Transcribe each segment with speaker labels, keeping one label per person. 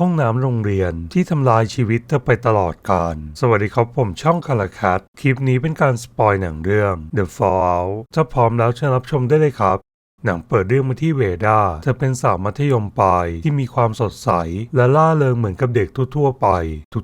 Speaker 1: ห้องน้ำโรงเรียนที่ทำลายชีวิตเธอไปตลอดกาลสวัสดีครับผมช่องคาราคัตคลิปนี้เป็นการสปอยหนังเรื่อง The Fallout ถ้าพร้อมแล้วเชิญรับชมได้เลยครับ หนังเปิดเรื่องมาที่เวดาเธอเป็นสาวมัธยมปลายที่มีความสดใส และล่าเริงเหมือนกับเด็กทั่วๆไป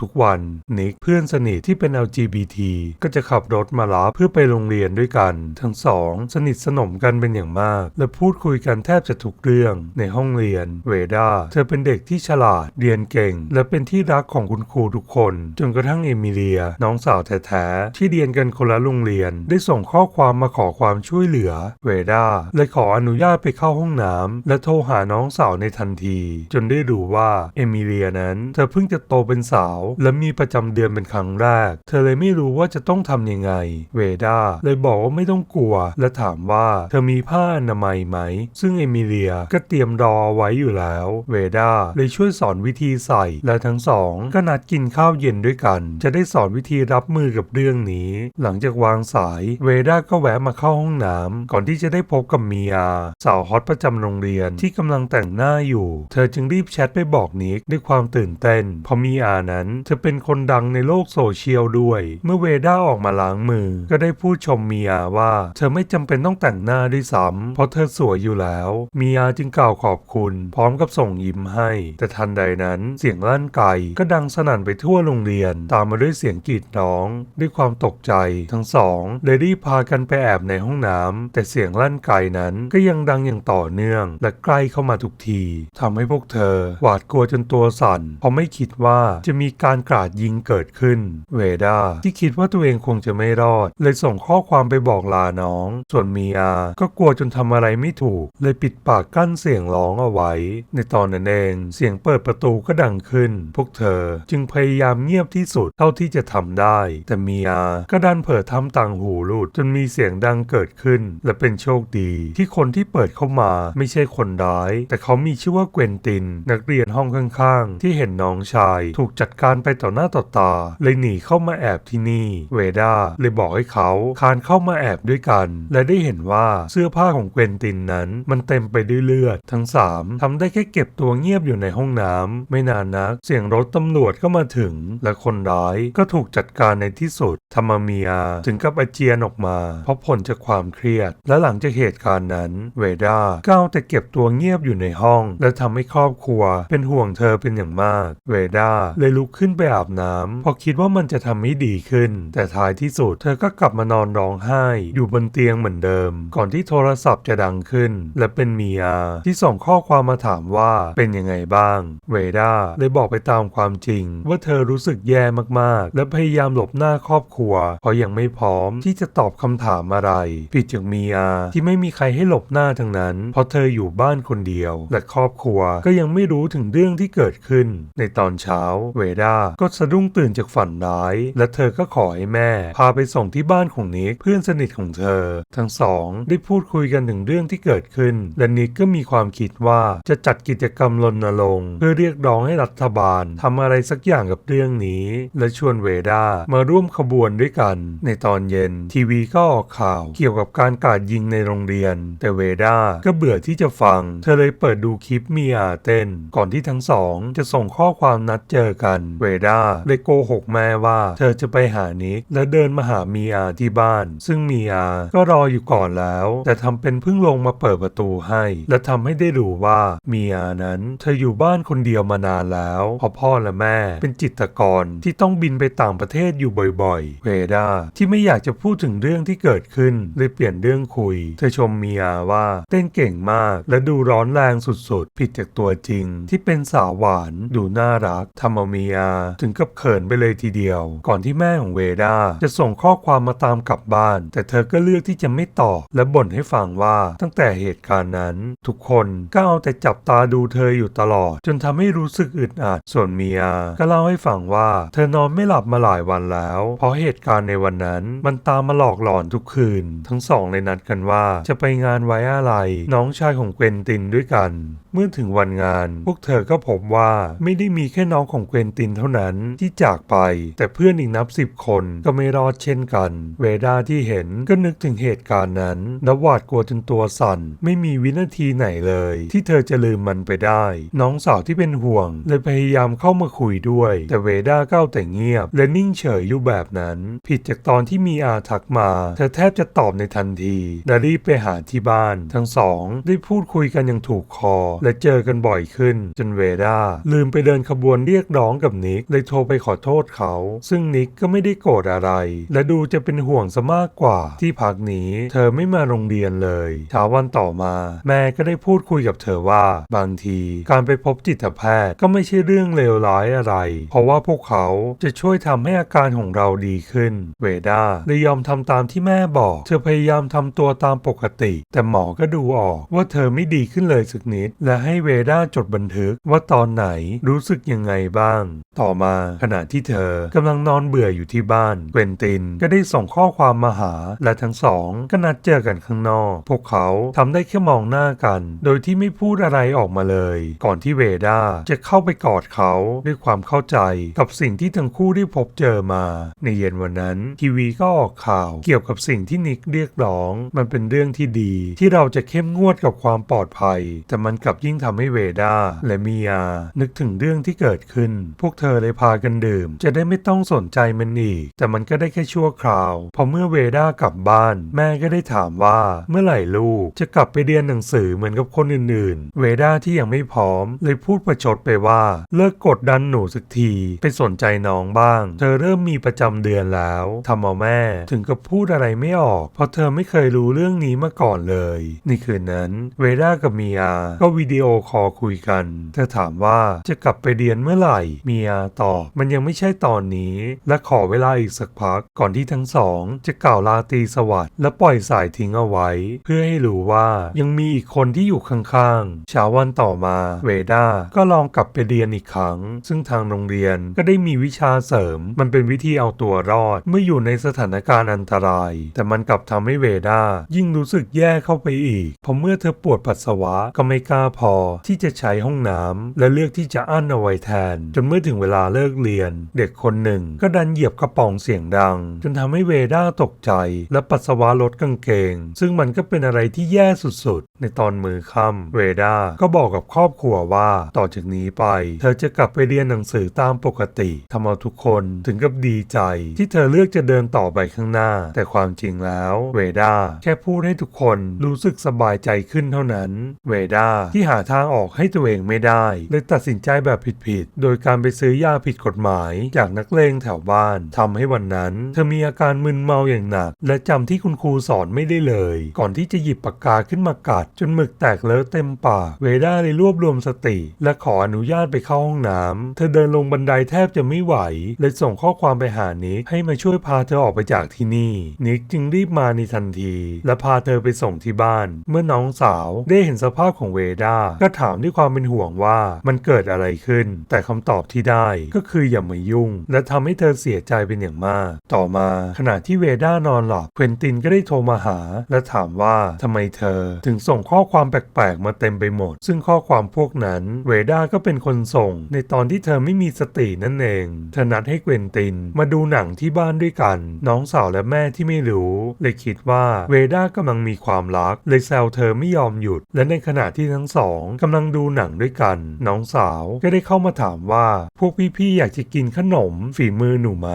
Speaker 1: ทุกๆวัน นิกเพื่อนสนิทที่เป็น LGBT ก็จะขับรถมารับเพื่อไปโรงเรียนด้วยกัน ทั้งสอง สนิทสนมกันเป็นอย่างมาก และพูดคุยกันแทบจะทุกเรื่องในห้องเรียน เวดาเธอเป็นเด็กที่ฉลาด เรียนเก่ง และเป็นที่รักของคุณครูทุกคน จนกระทั่งเอมิเลีย น้องสาวแท้ๆที่เรียนกันคนละโรงเรียน ได้ส่งข้อความมาขอความช่วยเหลือ เวดาเลยขออนุญาตไปเข้าห้องน้ำและโทรหาน้องสาวในทันที จนได้รู้ว่าเอมิเลียนั้น เธอเพิ่งจะโตเป็นสาว และมีประจำเดือนเป็นครั้งแรก เธอเลยไม่รู้ว่าจะต้องทำยังไง เวดาเลยบอกว่าไม่ต้องกลัว และถามว่าเธอมีผ้าอนามัยไหม ซึ่งเอมิเลียก็เตรียมรอไว้อยู่แล้ว เวดาเลยช่วยสอนวิธีใส่ และทั้งสองก็นัดกินข้าวเย็นด้วยกัน จะได้สอนวิธีรับมือกับเรื่องนี้ หลังจากวางสาย เวดาก็แวะมาเข้าห้องน้ำก่อนที่จะได้พบกับเมียสาวฮอตประจำโรงเรียนที่กำลังแต่งหน้าอยู่ เธอจึงรีบแชทไปบอกนิกด้วยความตื่นเต้นเพราะมีอานั้น เธอเป็นคนดังในโลกโซเชียลด้วย เมื่อเวด้าออกมาล้างมือ ก็ได้พูดชมเมียว่า เธอไม่จำเป็นต้องแต่งหน้าด้วยซ้ำเพราะเธอสวยอยู่แล้วเมียจึงกล่าวขอบคุณ พร้อมกับส่งยิ้มให้ แต่ทันใดนั้นเสียงลั่นไกก็ดังสนั่นไปทั่วโรงเรียน ตามมาด้วยเสียงกรีดร้อง ด้วยความตกใจทั้งสองเลยรีบพากันไปแอบในห้องน้ำแต่เสียงลั่นไกนั้นก็็ยังดังอย่างต่อเนื่อง และใกล้เข้ามาทุกทีทำให้พวกเธอหวาดกลัวจนตัวสั่นเพราะไม่คิดว่าจะมีการกราดยิงเกิดขึ้น เวดาที่คิดว่าตัวเองคงจะไม่รอด เลยส่งข้อความไปบอกลาน้อง ส่วนมีอาก็กลัวจนทำอะไรไม่ถูก เลยปิดปากกั้นเสียงร้องเอาไว้ ในตอนนั้นเองเสียงเปิดประตูก็ดังขึ้น พวกเธอจึงพยายามเงียบที่สุดเท่าที่จะทำได้ แต่มีอาก็ดันเผลอทำต่างหูหลุดจนมีเสียงดังเกิดขึ้น และเป็นโชคดีที่คนนที่เปิดเข้ามาไม่ใช่คนร้าย แต่เขามีชื่อว่าเกวนติน นักเรียนห้องข้างๆ ที่เห็นน้องชาย ถูกจัดการไปต่อหน้าต่อตา เลยหนีเข้ามาแอบที่นี่ เวดาเลยบอกให้เขาคานเข้ามาแอบด้วยกัน และได้เห็นว่าเสื้อผ้าของเกวนตินนั้น มันเต็มไปด้วยเลือด ทั้งสามทำได้แค่เก็บตัวเงียบอยู่ในห้องน้ำไม่นานนัก เสียงรถตำรวจก็มาถึง และคนร้ายก็ถูกจัดการในที่สุดธรรมเมียถึงกับอาเจียนออกมา เพราะผลจากความเครียด และหลังจากเหตุการณ์นั้นเวดาก็เอาแต่เก็บตัวเงียบอยู่ในห้อง และทำให้ครอบครัว เป็นห่วงเธอเป็นอย่างมาก เวดาเลยลุกขึ้นไปอาบน้ำเพราะคิดว่ามันจะทำให้ดีขึ้น แต่ท้ายที่สุดเธอก็กลับมานอนร้องไห้ อยู่บนเตียงเหมือนเดิม ก่อนที่โทรศัพท์จะดังขึ้น และเป็นเมียที่ส่งข้อความมาถามว่าเป็นยังไงบ้าง เวดาเลยบอกไปตามความจริง ว่าเธอรู้สึกแย่มากๆ และพยายามหลบหน้าครอบครัว เพราะยังไม่พร้อมที่จะตอบคำถามอะไร ผิดจากเมียที่ไม่มีใครให้หลบหน้าทั้งนั้น เพราะเธออยู่บ้านคนเดียว และครอบครัวก็ยังไม่รู้ถึงเรื่องที่เกิดขึ้น ในตอนเช้า เวดาก็สะดุ้งตื่นจากฝันร้าย และเธอก็ขอให้แม่ พาไปส่งที่บ้านของนิกเพื่อนสนิทของเธอ ทั้งสองได้พูดคุยกันถึงเรื่องที่เกิดขึ้น และนิกก็มีความคิดว่าจะจัดกิจกรรมรณรงค์เพื่อเรียกร้องให้รัฐบาลทำอะไรสักอย่างกับเรื่องนี้ และชวนเวดามาร่วมขบวนด้วยกัน ในตอนเย็น ทีวีก็ออกข่าวเกี่ยวกับการกาดยิงในโรงเรียน แต่เวดาก็เบื่อที่จะฟัง เธอเลยเปิดดูคลิปเมียเต้น ก่อนที่ทั้งสองจะส่งข้อความนัดเจอกัน เวดาเลยโกหกแม่ว่า เธอจะไปหานิกและเดินมาหาเมียที่บ้าน ซึ่งเมียก็รออยู่ก่อนแล้ว แต่ทำเป็นเพิ่งลงมาเปิดประตูให้ และทำให้ได้รู้ว่าเมียนั้น เธออยู่บ้านคนเดียวมานานแล้วเพราะพ่อและแม่ เป็นจิตกรที่ต้องบินไปต่างประเทศอยู่บ่อยๆ เวดาที่ไม่อยากจะพูดถึงเรื่องที่เกิดขึ้นเลยเปลี่ยนเรื่องคุย เธอชมเมียว่าเต้นเก่งมากและดูร้อนแรงสุดๆ ผิดจากตัวจริง ที่เป็นสาวหวานดูน่ารักทำเอาเมียถึงกับเขินไปเลยทีเดียว ก่อนที่แม่ของเวดาจะส่งข้อความมาตามกลับบ้าน แต่เธอก็เลือกที่จะไม่ตอบและบ่นให้ฟังว่าตั้งแต่เหตุการณ์นั้น ทุกคนก็เอาแต่จับตาดูเธออยู่ตลอด จนทำให้รู้สึกอึดอัดส่วนเมียก็เล่าให้ฟังว่าเธอนอนไม่หลับมาหลายวันแล้ว เพราะเหตุการณ์ในวันนั้น มันตามมาหลอกหลอนทุกคืน ทั้งสองเลยนัดกันว่าจะไปงานไวว้อะไรน้องชายของเกวนตินด้วยกัน เมื่อถึงวันงาน พวกเธอก็พบว่าไม่ได้มีแค่น้องของเกวนตินเท่านั้นที่จากไป แต่เพื่อนอีกนับสิบคนก็ไม่รอดเช่นกัน เวดาที่เห็นก็นึกถึงเหตุการณ์นั้นและหวาดกลัวจนตัวสั่น ไม่มีวินาทีไหนเลย ที่เธอจะลืมมันไปได้ น้องสาวที่เป็นห่วง เลยพยายามเข้ามาคุยด้วย แต่เวดาก้าวแต่เงียบ และนิ่งเฉยอยู่แบบนั้น ผิดจากตอนที่มีอาทักมา เธอแทบจะตอบในทันทีและรีบไปหาที่บ้านทั้งสองได้พูดคุยกันอย่างถูกคอ และเจอกันบ่อยขึ้น จนเวด้าลืมไปเดินขบวนเรียกร้องกับนิกเลยโทรไปขอโทษเขา ซึ่งนิกก็ไม่ได้โกรธอะไร และดูจะเป็นห่วงซะมากกว่า ที่พักนี้เธอไม่มาโรงเรียนเลยเช้าวันต่อมา แม่ก็ได้พูดคุยกับเธอว่า บางทีการไปพบจิตแพทย์ก็ไม่ใช่เรื่องเลวร้ายอะไร เพราะว่าพวกเขาจะช่วยทำให้อาการของเราดีขึ้น เวด้าเลยยอมทำตามที่แม่บอก เธอพยายามทำตัวตามปกติ แต่หมอก็ดูออกว่าเธอไม่ดีขึ้นเลยสักนิด และให้เวดาจดบันทึกว่าตอนไหนรู้สึกยังไงบ้าง ต่อมาขณะที่เธอกำลังนอนเบื่ออยู่ที่บ้านเกวนตินก็ได้ส่งข้อความมาหา และทั้งสองก็นัดเจอกันข้างนอก พวกเขาทำได้แค่มองหน้ากัน โดยที่ไม่พูดอะไรออกมาเลย ก่อนที่เวดาจะเข้าไปกอดเขาด้วยความเข้าใจกับสิ่งที่ทั้งคู่ได้พบเจอมา ในเย็นวันนั้นทีวีก็ออกข่าวเกี่ยวกับสิ่งที่นิกเรียกร้อง มันเป็นเรื่องที่ดีที่เราจะเข้มงวดกับความปลอดภัย แต่มันกลับยิ่งทำให้เวดาและมียา นึกถึงเรื่องที่เกิดขึ้น พวกเธอเลยพากันดื่ม จะได้ไม่ต้องสนใจมันอีก แต่มันก็ได้แค่ชั่วคราว พอเมื่อเวดากลับบ้าน แม่ก็ได้ถามว่าเมื่อไหร่ลูกจะกลับไปเรียนหนังสือเหมือนกับคนอื่นๆ เวดาที่ยังไม่พร้อม เลยพูดประชดไปว่า เลิกกดดันหนูสักทีไปสนใจน้องบ้าง เธอเริ่มมีประจำเดือนแล้วทำเอาแม่ ถึงกับพูดอะไรไม่ออก เพราะเธอไม่เคยรู้เรื่องนี้มาก่อนเลยในคืนนั้น เวดากับเมียก็วิดีโอคอลคุยกัน เธอถามว่าจะกลับไปเรียนเมื่อไหร่ เมียตอบมันยังไม่ใช่ตอนนี้ และขอเวลาอีกสักพัก ก่อนที่ทั้งสอง จะกล่าวลาตีสวัสดิ์และปล่อยสายทิ้งเอาไว้ เพื่อให้รู้ว่ายังมีอีกคนที่อยู่ข้างๆเช้าวันต่อมาเวดาก็ลองกลับไปเรียนอีกครั้ง ซึ่งทางโรงเรียนก็ได้มีวิชาเสริม มันเป็นวิธีเอาตัวรอด เมื่ออยู่ในสถานการณ์อันตราย แต่มันกลับทำให้เวดายิ่งรู้สึกแย่เข้าไปอีกเพราะเมื่อเธอปวดปัสสาวะก็ไม่กล้าพอที่จะใช้ห้องน้ำและเลือกที่จะอั้นเอาไว้แทน จนเมื่อถึงเวลาเลิกเรียน เด็กคนหนึ่งก็ดันเหยียบกระป๋องเสียงดัง จนทำให้เวดาตกใจ และปัสสาวะลดกางเกง ซึ่งมันก็เป็นอะไรที่แย่สุดๆ ในตอนมือค่ำเวดาก็บอกกับครอบครัวว่าต่อจากนี้ไป เธอจะกลับไปเรียนหนังสือตามปกติทำเอาทุกคนถึงกับดีใจ ที่เธอเลือกจะเดินต่อไปข้างหน้า แต่ความจริงแล้ว เวดาแค่พูดให้ทุกคนรูรู้สึกสบายใจขึ้นเท่านั้น เวดาที่หาทางออกให้ตัวเองไม่ได้เลยตัดสินใจแบบผิดๆ โดยการไปซื้อยาผิดกฎหมาย จากนักเลงแถวบ้านทำให้วันนั้น เธอมีอาการมึนเมาอย่างหนัก และจำที่คุณครูสอนไม่ได้เลย ก่อนที่จะหยิบปากกาขึ้นมากัด จนหมึกแตกเลอะเต็มปากเวดาเลยรวบรวมสติ และขออนุญาตไปเข้าห้องน้ำเธอเดินลงบันไดแทบจะไม่ไหวเลยส่งข้อความไปหานิกให้มาช่วยพาเธอออกไปจากที่นี่นิกจึงรีบมาในทันที และพาเธอไปส่งที่บ้าน เมื่อน้องสาวได้เห็นสภาพของเวดาก็ถามด้วยความเป็นห่วงว่ามันเกิดอะไรขึ้น แต่คำตอบที่ได้ก็คืออย่ามายุ่ง และทำให้เธอเสียใจเป็นอย่างมาก ต่อมาขณะที่เวด้านอนหลับเควินตินก็ได้โทรมาหา และถามว่าทำไมเธอถึงส่งข้อความแปลกๆ มาเต็มไปหมด ซึ่งข้อความพวกนั้นเวด้าก็เป็นคนส่ง ในตอนที่เธอไม่มีสตินั่นเองเธอนัดให้เกวนตินมาดูหนังที่บ้านด้วยกัน น้องสาวและแม่ที่ไม่รู้เลยคิดว่าเวด้ากำลังมีความลับรักเลยแซวเธอไม่ยอมหยุด และในขณะที่ทั้งสองกำลังดูหนังด้วยกัน น้องสาวก็ได้เข้ามาถามว่า พวกพี่ๆอยากจะกินขนมฝีมือหนูไหม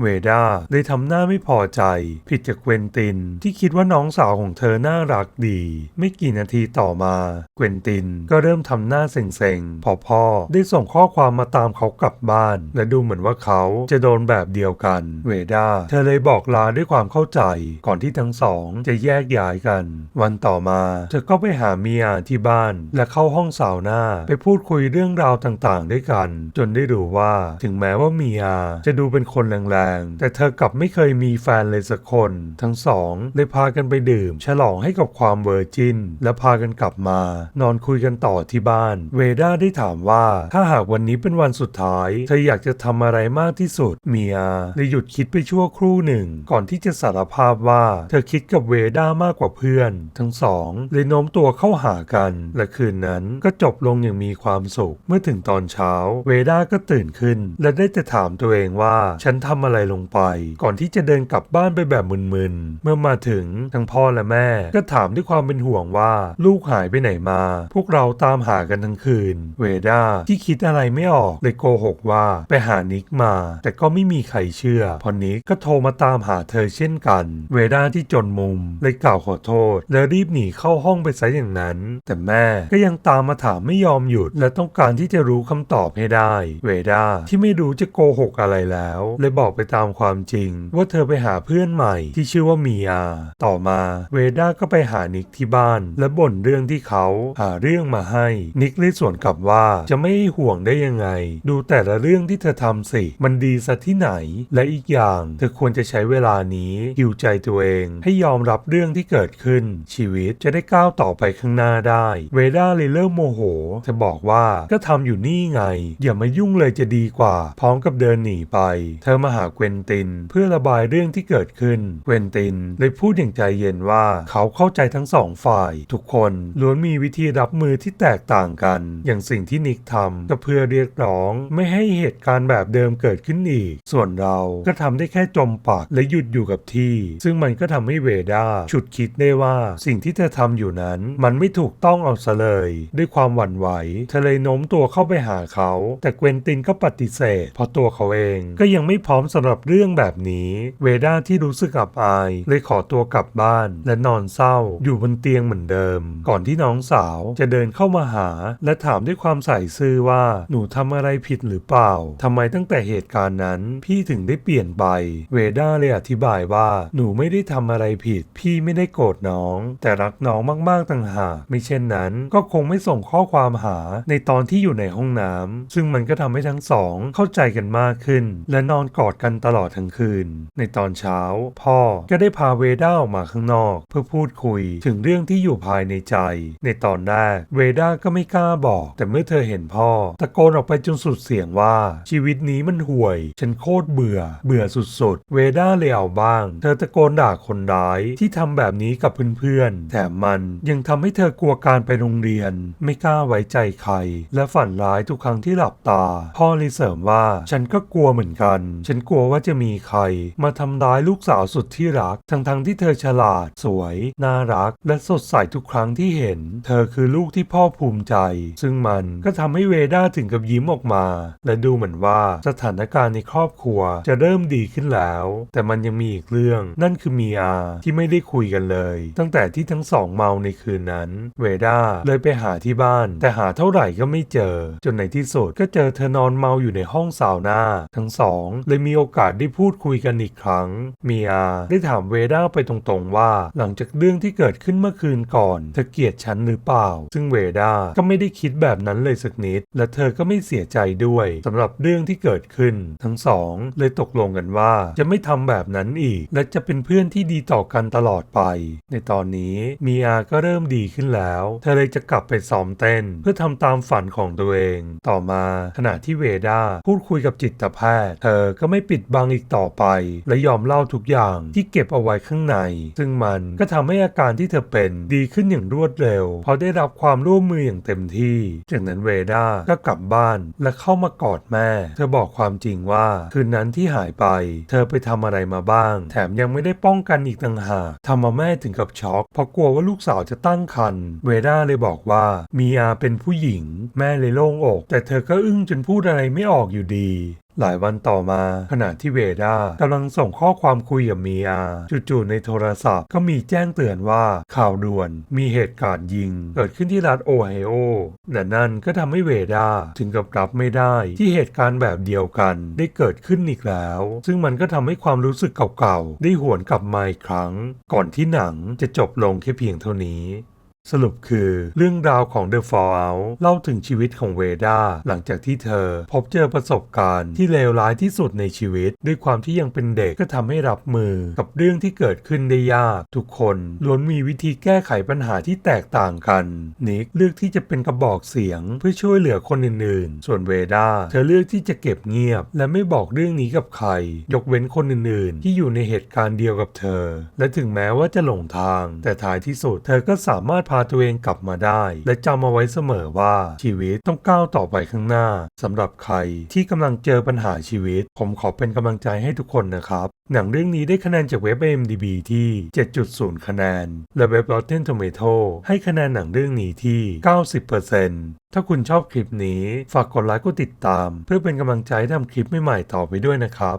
Speaker 1: เวด้าเลยทำหน้าไม่พอใจ ผิดจากเกวนติน ที่คิดว่าน้องสาวของเธอน่ารักดี ไม่กี่นาทีต่อมา เกวนตินก็เริ่มทำหน้าเซ็งๆพอพ่อได้ส่งข้อความมาตามเขากลับบ้าน และดูเหมือนว่าเขาจะโดนแบบเดียวกัน เวด้าเธอเลยบอกลาด้วยความเข้าใจ ก่อนที่ทั้งสองจะแยกย้ายกันวัวันต่อมาเธอก็ไปหาเมียที่บ้าน และเข้าห้องสาวหน้า ไปพูดคุยเรื่องราวต่างๆ ด้วยกัน จนได้รู้ว่าถึงแม้ว่าเมียจะดูเป็นคนแรงๆ แต่เธอกลับไม่เคยมีแฟนเลยสักคน ทั้งสองเลยพากันไปดื่ม ฉลองให้กับความเวอร์จินและพากันกลับมา นอนคุยกันต่อที่บ้าน เวด้าได้ถามว่าถ้าหากวันนี้เป็นวันสุดท้าย เธออยากจะทำอะไรมากที่สุด เมียเลยหยุดคิดไปชั่วครู่หนึ่ง ก่อนที่จะสารภาพว่า เธอคิดกับเวด้ามากกว่าเพื่อนทั้งสองเลยโน้มตัวเข้าหากัน และคืนนั้นก็จบลงอย่างมีความสุข เมื่อถึงตอนเช้า เวด้าก็ตื่นขึ้น และได้แต่ถามตัวเองว่าฉันทำอะไรลงไป ก่อนที่จะเดินกลับบ้านไปแบบมึนๆ เมื่อมาถึงทั้งพ่อและแม่ ก็ถามด้วยความเป็นห่วงว่าลูกหายไปไหนมา พวกเราตามหากันทั้งคืน เวด้าที่คิดอะไรไม่ออกเลยโกหกว่าไปหานิกมา แต่ก็ไม่มีใครเชื่อ พอนิกก็โทรมาตามหาเธอเช่นกัน เวด้าที่จนมุมเลยกล่าวขอโทษและรีบหนีเข้าห้องไปซะอย่างนั้น แต่แม่ก็ยังตามมาถามไม่ยอมหยุด และต้องการที่จะรู้คำตอบให้ได้ เวด้าที่ไม่รู้จะโกหกอะไรแล้วเลยบอกไปตามความจริง ว่าเธอไปหาเพื่อนใหม่ที่ชื่อว่ามีอาต่อมาเวด้าก็ไปหานิกที่บ้าน และบ่นเรื่องที่เขาหาเรื่องมาให้ นิกเลยสวนกลับว่าจะไม่ห่วงได้ยังไง ดูแต่ละเรื่องที่เธอทำสิ มันดีซะที่ไหน และอีกอย่าง เธอควรจะใช้เวลานี้ฮิวใจตัวเอง ให้ยอมรับเรื่องที่เกิดขึ้นชีวิตจะได้ก้าวต่อไปข้างหน้าได้ เวด้าเลยเริ่มโมโหเธอบอกว่าก็ทำอยู่นี่ไง อย่ามายุ่งเลยจะดีกว่า พร้อมกับเดินหนีไป เธอมาหาเกวนติน เพื่อระบายเรื่องที่เกิดขึ้นเกวนตินเลยพูดอย่างใจเย็นว่าเขาเข้าใจทั้งสองฝ่าย ทุกคนล้วนมีวิธีรับมือที่แตกต่างกัน อย่างสิ่งที่นิกทำก็เพื่อเรียกร้องไม่ให้เหตุการณ์แบบเดิมเกิดขึ้นอีก ส่วนเราก็ทำได้แค่จมปากและหยุดอยู่กับที่ ซึ่งมันก็ทำให้เวด้าฉุดคิดได้ว่าสิ่งที่เธอทำอยู่นั้น มันไม่ถูกต้องเอาซะเลย ด้วยความหวั่นไหว เธอเลยโน้มตัวเข้าไปหาเขา แต่เกวนตินก็ปฏิเสธเพราะตัวเขาเองก็ยังไม่พร้อมสำหรับเรื่องแบบนี้ เวด้าที่รู้สึกอับอาย เลยขอตัวกลับบ้าน และนอนเศร้า อยู่บนเตียงเหมือนเดิม ก่อนที่น้องสาวจะเดินเข้ามาหา และถามด้วยความใส่ซื่อว่าหนูทำอะไรผิดหรือเปล่าทำไมตั้งแต่เหตุการณ์นั้น พี่ถึงได้เปลี่ยนไป เวด้าเลยอธิบายว่าหนูไม่ได้ทำอะไรผิด พี่ไม่ได้โกรธน้องแต่รักน้องมากๆต่างหากไม่เช่นนั้น ก็คงไม่ส่งข้อความหาในตอนที่อยู่ในห้องน้ำซึ่งมันก็ทำให้ทั้งสองเข้าใจกันมากขึ้น และนอนกอดกันตลอดทั้งคืน ในตอนเช้า พ่อก็ได้พาเวด้าออกมาข้างนอก เพื่อพูดคุยถึงเรื่องที่อยู่ภายในใจ ในตอนแรกเวด้าก็ไม่กล้าบอก แต่เมื่อเธอเห็นพ่อ ตะโกนออกไปจนสุดเสียงว่า ชีวิตนี้มันห่วย ฉันโคตรเบื่อ เบื่อสุดๆ เวด้าเลยเอาบ้าง เธอตะโกนด่าคนร้ายที่ทำแบบนี้กับเพื่อนๆ แถมมันยังทำให้เธอกลัวการไปโรงเรียน ไม่กล้าไว้ใจใคร และฝันร้ายทุกครั้งที่หลับตา พ่อเลยเสริมว่าฉันก็กลัวเหมือนกัน ฉันกลัวว่าจะมีใคร มาทำร้ายลูกสาวสุดที่รัก ทั้งๆที่เธอฉลาด สวย น่ารัก และสดใสทุกครั้งที่เห็น เธอคือลูกที่พ่อภูมิใจ ซึ่งมันก็ทำให้เวด้าถึงกับยิ้มออกมา และดูเหมือนว่าสถานการณ์ในครอบครัวจะเริ่มดีขึ้นแล้ว แต่มันยังมีอีกเรื่อง นั่นคือมีอาที่ไม่ได้คุยกันเลย ตั้งแต่แต่ที่ทั้งสองเมาในคืนนั้น เวด้าเลยไปหาที่บ้าน แต่หาเท่าไหร่ก็ไม่เจอ จนในที่สุดก็เจอเธอนอนเมาอยู่ในห้องสาวน่าทั้งสองเลยมีโอกาสได้พูดคุยกันอีกครั้ง เมีอาได้ถามเวด้าไปตรงๆว่า หลังจากเรื่องที่เกิดขึ้นเมื่อคืนก่อนเธอเกลียดฉันหรือเปล่า ซึ่งเวด้าก็ไม่ได้คิดแบบนั้นเลยสักนิด และเธอก็ไม่เสียใจด้วยสำหรับเรื่องที่เกิดขึ้น ทั้งสองเลยตกลงกันว่าจะไม่ทำแบบนั้นอีก และจะเป็นเพื่อนที่ดีต่อกันตลอดไป ในตอนนี้ มีอาก็เริ่มดีขึ้นแล้ว เธอเลยจะกลับไปซ้อมเต้น เพื่อทำตามฝันของตัวเอง ต่อมาขณะที่เวด้าพูดคุยกับจิตแพทย์ เธอก็ไม่ปิดบังอีกต่อไป และยอมเล่าทุกอย่างที่เก็บเอาไว้ข้างใน ซึ่งมันก็ทำให้อาการที่เธอเป็นดีขึ้นอย่างรวดเร็วเพราะได้รับความร่วมมืออย่างเต็มที่ จากนั้นเวด้าก็กลับบ้านและเข้ามากอดแม่ เธอบอกความจริงว่าคืนนั้นที่หายไป เธอไปทำอะไรมาบ้าง แถมยังไม่ได้ป้องกันอีกต่างหากทำมาแม่ถึงกับช็อกเพราะกลัวว่าลูกสาวจะตั้งครรภ์เวด้าเลยบอกว่ามีอาเป็นผู้หญิง แม่เลยโล่งอก แต่เธอก็อึ้งจนพูดอะไรไม่ออกอยู่ดี หลายวันต่อมา ขณะที่เวด้ากำลังส่งข้อความคุยกับมีอาจู่ๆในโทรศัพท์ก็มีแจ้งเตือนว่าข่าวด่วนมีเหตุการณ์ยิง เกิดขึ้นที่รัฐโอไฮโอและนั่นก็ทำให้เวด้าถึงกับรับไม่ได้ที่เหตุการณ์แบบเดียวกันได้เกิดขึ้นอีกแล้ว ซึ่งมันก็ทำให้ความรู้สึกเก่าๆได้หวนกลับมาอีกครั้ง ก่อนที่หนังจะจบลงแค่เพียงเท่านี้ สรุปคือเรื่องราวของ The Fallout เล่าถึงชีวิตของเวด้าหลังจากที่เธอ พบเจอประสบการณ์ที่เลวร้ายที่สุดในชีวิต ด้วยความที่ยังเป็นเด็กก็ทำให้รับมือกับเรื่องที่เกิดขึ้นได้ยาก ทุกคนล้วนมีวิธีแก้ไขปัญหาที่แตกต่างกัน นิกเลือกที่จะเป็นกระบอกเสียงเพื่อช่วยเหลือคนอื่นๆ ส่วนเวด้าเธอเลือกที่จะเก็บเงียบ และไม่บอกเรื่องนี้กับใคร ยกเว้นคนอื่นๆ ที่อยู่ในเหตุการณ์เดียวกับเธอ และถึงแม้ว่าจะหลงทาง แต่ท้ายที่สุดเธอก็สามารถพาาตัวเองกลับมาได้ และจำเอาไว้เสมอว่าชีวิตต้องก้าวต่อไปข้างหน้าสำหรับใครที่กำลังเจอปัญหาชีวิต ผมขอเป็นกำลังใจให้ทุกคนนะครับ หนังเรื่องนี้ได้คะแนนจากเว็บ IMDb ที่ 7.0 คะแนน และเว็บ Rotten Tomato ให้คะแนนหนังเรื่องนี้ที่ 90%ถ้าคุณชอบคลิปนี้ ฝากกดไลค์กดติดตาม เพื่อเป็นกำลังใจให้ทำคลิปใหม่ๆต่อไปด้วยนะครับ